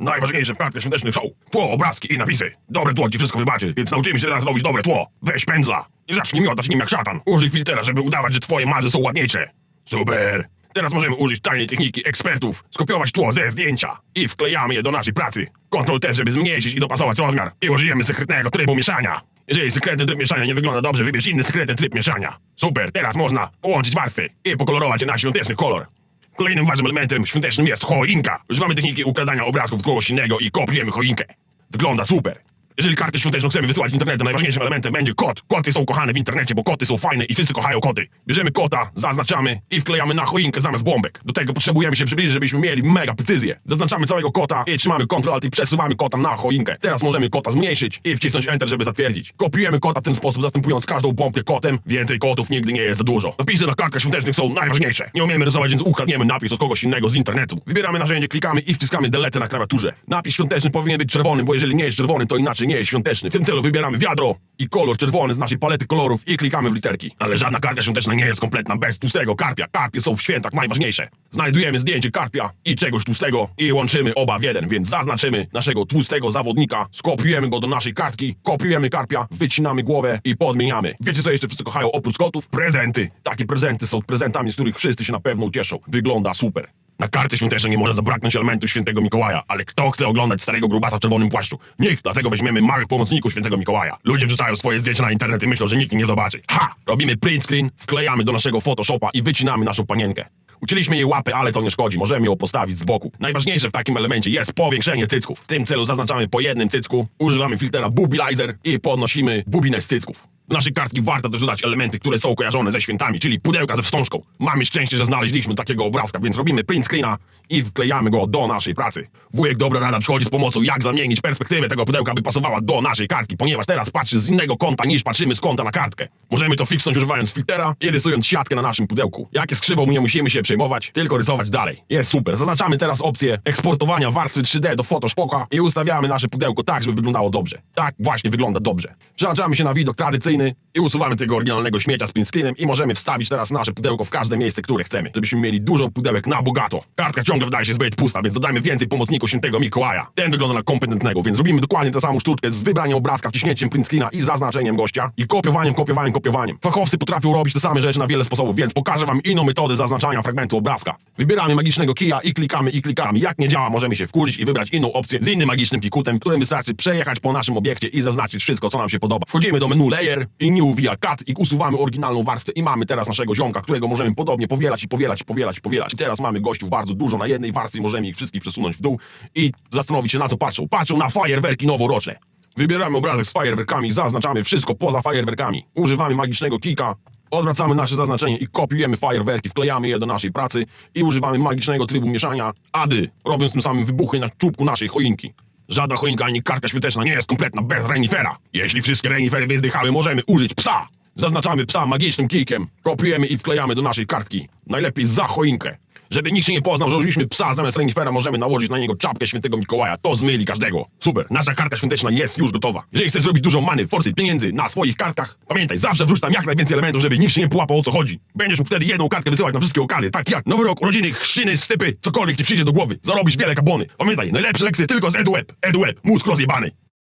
Najważniejsze w kartkach świątecznych są tło, obrazki i napisy. Dobre tło ci wszystko wybaczy, więc nauczymy się teraz robić dobre tło. Weź pędzla i zacznij miotać nim jak szatan. Użyj filtera, żeby udawać, że twoje mazy są ładniejsze. Super! Teraz możemy użyć tajnej techniki ekspertów, skopiować tło ze zdjęcia i wklejamy je do naszej pracy. Kontrol też, żeby zmniejszyć i dopasować rozmiar. I użyjemy sekretnego trybu mieszania. Jeżeli sekretny tryb mieszania nie wygląda dobrze, wybierz inny sekretny tryb mieszania. Super, teraz można połączyć warstwy i pokolorować je na świąteczny kolor. Kolejnym ważnym elementem świątecznym jest choinka. Używamy techniki ukradania obrazków kogoś innego i kopiujemy choinkę. Wygląda super. Jeżeli kartę świąteczną chcemy wysyłać w internecie, najważniejszym elementem będzie kot. Koty są kochane w internecie, bo koty są fajne i wszyscy kochają koty. Bierzemy kota, zaznaczamy i wklejamy na choinkę zamiast bombek. Do tego potrzebujemy się przybliżyć, żebyśmy mieli mega precyzję. Zaznaczamy całego kota i trzymamy Ctrl i przesuwamy kota na choinkę. Teraz możemy kota zmniejszyć i wcisnąć Enter, żeby zatwierdzić. Kopiujemy kota w ten sposób, zastępując każdą bombkę kotem. Więcej kotów nigdy nie jest za dużo. Napisy na kartkach świątecznych są najważniejsze. Nie umiemy rysować, więc ukradniemy napis od kogoś innego z internetu. Wybieramy narzędzie, klikamy i wciskamy delete na klawiaturze. Napis świąteczny powinien być czerwony, bo jeżeli nie jest czerwony, to inaczej nie świąteczny. W tym celu wybieramy wiadro i kolor czerwony z naszej palety kolorów i klikamy w literki. Ale żadna kartka świąteczna nie jest kompletna bez tłustego karpia. Karpie są w świętach najważniejsze. Znajdujemy zdjęcie karpia i czegoś tłustego i łączymy oba w jeden, więc zaznaczymy naszego tłustego zawodnika, skopiujemy go do naszej kartki, kopiujemy karpia, wycinamy głowę i podmieniamy. Wiecie co jeszcze wszyscy kochają oprócz kotów? Prezenty. Takie prezenty są prezentami, z których wszyscy się na pewno ucieszą. Wygląda super. Na karcie świątecznej nie może zabraknąć elementu świętego Mikołaja, ale kto chce oglądać starego grubasa w czerwonym płaszczu? Nikt, dlatego weźmiemy małych pomocników świętego Mikołaja. Ludzie wrzucają swoje zdjęcia na internet i myślą, że nikt nie zobaczy. Ha! Robimy print screen, wklejamy do naszego Photoshopa i wycinamy naszą panienkę. Ucięliśmy jej łapy, ale to nie szkodzi, możemy ją postawić z boku. Najważniejsze w takim elemencie jest powiększenie cycków. W tym celu zaznaczamy po jednym cycku, używamy filtera Boobilizer i podnosimy bubinę z cycków. Naszej kartki warto też dodać elementy, które są kojarzone ze świętami, czyli pudełka ze wstążką. Mamy szczęście, że znaleźliśmy takiego obrazka, więc robimy print screena i wklejamy go do naszej pracy. Wujek Dobra Rada przychodzi z pomocą, jak zamienić perspektywę tego pudełka, by pasowała do naszej kartki, ponieważ teraz patrzy z innego kąta niż patrzymy z kąta na kartkę. Możemy to fiksnąć używając filtera i rysując siatkę na naszym pudełku. Jak jest nie musimy się przejmować, tylko rysować dalej. Jest super. Zaznaczamy teraz opcję eksportowania warstwy 3D do Photoshopa i ustawiamy nasze pudełko tak, żeby wyglądało dobrze. Tak właśnie wygląda dobrze. Przełączamy się na widok tradycyjny i usuwamy tego oryginalnego śmiecia z screenem i możemy wstawić teraz nasze pudełko w każde miejsce, które chcemy, żebyśmy mieli dużo pudełek na bogato. Kartka ciągle wydaje się zbyt pusta, więc dodajmy więcej pomocników świętego Mikołaja. Ten wygląda na kompetentnego, więc robimy dokładnie tę samą sztuczkę z wybraniem obrazka, wciśnięciem print screena i zaznaczeniem gościa i kopiowaniem, kopiowaniem, kopiowaniem. Fachowcy potrafią robić te same rzeczy na wiele sposobów, więc pokażę wam inną metodę zaznaczania fragmentu obrazka. Wybieramy magicznego kija i klikamy i klikamy. Jak nie działa, możemy się wkurzyć i wybrać inną opcję z innym magicznym pikutem, którym wystarczy przejechać po naszym obiekcie i zaznaczyć wszystko, co nam się podoba. Wchodzimy do menu Layer i New via Cut i usuwamy oryginalną warstwę i mamy teraz naszego ziomka, którego możemy podobnie powielać i powielać powielać powielać. I teraz mamy gościów bardzo dużo na jednej warstwie, możemy ich wszystkich przesunąć w dół i zastanowić się na co patrzą. Patrzą na fajerwerki noworoczne. Wybieramy obrazek z fajerwerkami, zaznaczamy wszystko poza fajerwerkami. Używamy magicznego kika, odwracamy nasze zaznaczenie i kopiujemy fajerwerki, wklejamy je do naszej pracy i używamy magicznego trybu mieszania ADY, robiąc tym samym wybuchy na czubku naszej choinki. Żadna choinka ani kartka świąteczna nie jest kompletna bez renifera. Jeśli wszystkie renifery wyzdychały, możemy użyć psa. Zaznaczamy psa magicznym kijkiem, kopiujemy i wklejamy do naszej kartki. Najlepiej za choinkę. Żeby nikt się nie poznał, że użyliśmy psa zamiast renifera, możemy nałożyć na niego czapkę świętego Mikołaja. To zmyli każdego. Super, nasza kartka świąteczna jest już gotowa. Jeżeli chcesz zrobić dużo many porcji pieniędzy na swoich kartkach, pamiętaj, zawsze wrzuć tam jak najwięcej elementów, żeby nikt się nie połapał o co chodzi. Będziesz mógł wtedy jedną kartkę wysyłać na wszystkie okazje, tak jak nowy rok, urodziny, chrzciny, stypy, cokolwiek ci przyjdzie do głowy. Zarobisz wiele kabony. Pamiętaj, najlepsze lekcje tylko z EduWeb. EduWeb, mózg rozjebany.